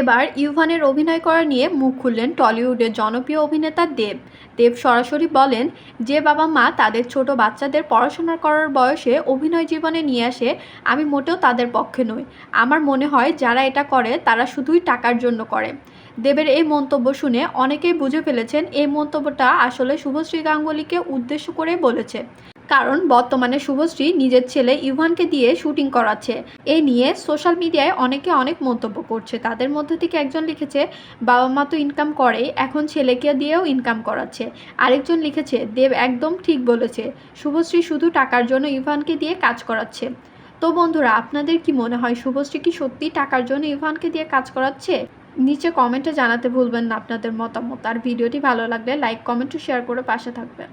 এবার ইউভানের অভিনয় করা নিয়ে মুখ খুললেন টলিউডের জনপ্রিয় অভিনেতা দেব। দেব সরাসরি বলেন, যে বাবা মা তাদের ছোট বাচ্চাদের পড়াশোনা করার বয়সে অভিনয় জীবনে নিয়ে আসে, আমি মোটেও তাদের পক্ষে নই। আমার মনে হয় যারা এটা করে, তারা শুধুই টাকার জন্য করে। দেবের এই মন্তব্য শুনে অনেকেই বুঝে ফেলেছেন, এই মন্তব্যটা আসলে শুভশ্রী গাঙ্গুলিকে উদ্দেশ্য করে বলেছে। কারণ বর্তমানে শুভশ্রী নিজের ছেলে ইভানকে দিয়ে শুটিং করাচ্ছে। এ নিয়ে সোশ্যাল মিডিয়ায় অনেকে অনেক মন্তব্য করছে। তাদের মধ্যে থেকে একজন লিখেছে, বাবা মা তো ইনকাম করে এখন ছেলেকে দিয়েও ইনকাম করাচ্ছে। আরেকজন লিখেছে, দেব একদম ঠিক বলেছে। শুভশ্রী শুধু টাকার জন্য ইভানকে দিয়ে কাজ করাচ্ছে। তো বন্ধুরা, আপনাদের কি মনে হয়, শুভশ্রী কি সত্যি টাকার জন্য ইভানকে দিয়ে কাজ করাচ্ছে? নিচে কমেন্টে জানাতে ভুলবেন না আপনাদের মতামত। আর ভিডিওটি ভালো লাগলে লাইক কমেন্ট ও শেয়ার করে পাশে থাকবেন।